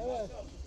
Geçmiş